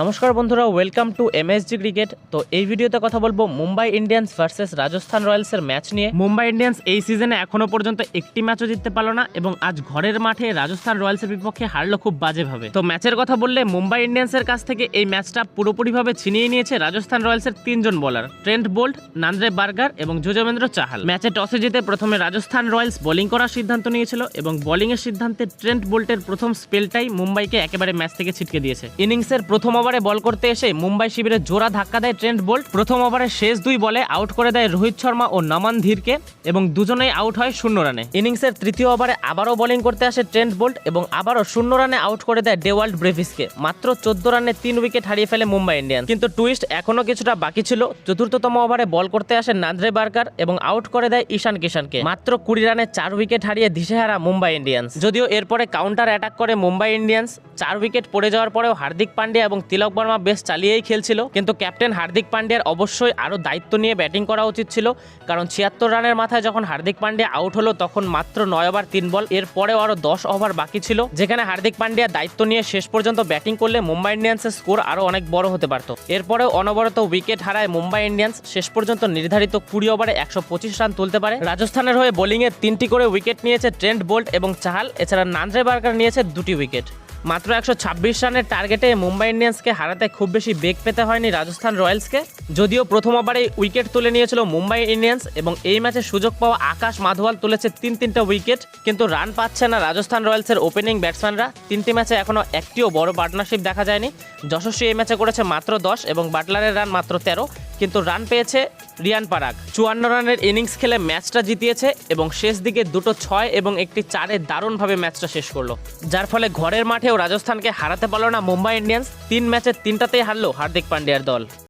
নমস্কার বন্ধুরা welcome to MSG cricket তো এই ভিডিওতে কথা বলব মুম্বাই ইন্ডিয়ান্স ভার্সেস রাজস্থান রয়্যালসের ম্যাচ নিয়ে। মুম্বাই ইন্ডিয়ান্স এই সিজনে এখনও পর্যন্ত একটি ম্যাচও জিততে পারল না এবং আজ ঘরের মাঠে রাজস্থান রয়্যালসের বিপক্ষে হারলো খুব বাজেভাবে। তো ম্যাচের কথা বললে মুম্বাই ইন্ডিয়ান্সের কাছ থেকে এই ম্যাচটা পুরোপুরিভাবে ছিনিয়ে নিয়েছে রাজস্থান রয়্যালসের তিনজন bowler Trent Boult Nandre Burger এবং যুজবেন্দ্র চাহাল ম্যাচে টসে জিতে প্রথমে রাজস্থান রয়্যালস বোলিং করার সিদ্ধান্ত নিয়েছিল এবং বোলিংয়ের সিদ্ধান্তে ট্রেন্ট বোল্টের প্রথম স্পেলটাই মুম্বাইকে একেবারে ম্যাচ থেকে ছিটকে দিয়েছে। ইনিংসের প্রথম ওভারে বল করতে এসে মুম্বাই শিবিরে জোড়া ধাক্কা দেয় ট্রেন্ট বোল্ট। প্রথম ওভারে শেষ দুই বলে আউট করে দেয় রোহিত শর্মা ও নমান ধীরকে এবং দুজনেই আউট হয় শূন্য রানে। ইনিংসের তৃতীয় ওভারে আবারও বোলিং করতে আসে ট্রেন্ট বোল্ট এবং আবারও শূন্য রানে আউট করে দেয় ডেওয়াল্ড ব্রেভিসকে। মাত্র চোদ্দ রানে তিন উইকেট হারিয়ে ফেলে মুম্বাই ইন্ডিয়ান্স। কিন্তু টুইস্ট এখনও কিছুটা বাকি ছিল। চতুর্থতম ওভারে বল করতে আসে নাদ্রে বার্কার এবং আউট করে দেয় ঈশান কিষানকে। মাত্র কুড়ি রানে চার উইকেট হারিয়ে দিশেহারা মুম্বাই ইন্ডিয়ান্স। যদিও এরপরে কাউন্টার অ্যাটাক করে মুম্বাই ইন্ডিয়ান্স, চার উইকেট পড়ে যাওয়ার পরেও হার্দিক পান্ডিয়া এবং তিলক বর্মা বেশ চালিয়েই খেলছিল, কিন্তু ক্যাপ্টেন হার্দিক পান্ডিয়ার অবশ্যই আরও দায়িত্ব নিয়ে ব্যাটিং করা উচিত ছিল, কারণ ছিয়াত্তর রানের মাথায় যখন হার্দিক পান্ডিয়া আউট হলো তখন মাত্র নয় ওভার তিন বল এরপরেও আরও দশ ওভার বাকি ছিল, যেখানে হার্দিক পান্ডিয়া দায়িত্ব নিয়ে শেষ পর্যন্ত ব্যাটিং করলে মুম্বাই ইন্ডিয়ান্সের স্কোর আরও অনেক বড় হতে পারত। এরপরেও অনবরত উইকেট হারায় মুম্বাই ইন্ডিয়ান্স, শেষ পর্যন্ত নির্ধারিত কুড়ি ওভারে একশো পঁচিশ রান তুলতে পারে। রাজস্থানের হয়ে বোলিংয়ে তিনটি করে উইকেট নিয়েছে ট্রেন্ট বোল্ট এবং চাহাল, এছাড়া নান্দ্রে বার্গার নিয়েছে দুটি উইকেট। মাত্র একশো ছাব্বিশ রানের টার্গেটে মুম্বাই ইন্ডিয়ান্সকে হারাতে খুব বেশি বেগ পেতে হয়নি রাজস্থান রয়্যালসকে। যদিও প্রথম ওভারে উইকেট তুলে নিয়েছিল মুম্বাই ইন্ডিয়ান্স এবং এই ম্যাচে সুযোগ পাওয়া আকাশ মাধওয়াল তুলেছে তিন তিনটা উইকেট, কিন্তু রান পাচ্ছে না রাজস্থান রয়্যালসের ওপেনিং ব্যাটসম্যানরা তিনটি ম্যাচে এখনও একটিও বড় পার্টনারশিপ দেখা যায়নি। যশস্বী এই ম্যাচে করেছে মাত্র দশ এবং বাটলারের রান মাত্র তেরো। কিন্তু রান পেয়েছে রিয়ান পারাক চুয়ান্ন রানের ইনিংস খেলে ম্যাচটা জিতিয়েছে এবং শেষ দিকে দুটো ছয় এবং একটি চারে দারুণভাবে ম্যাচটা শেষ করল। যার ফলে ঘরের মাঠেও রাজস্থানকে হারাতে পারল না মুম্বাই ইন্ডিয়ান্স। তিন ম্যাচের তিনটাতেই হারলো হার্দিক পান্ডিয়ার দল।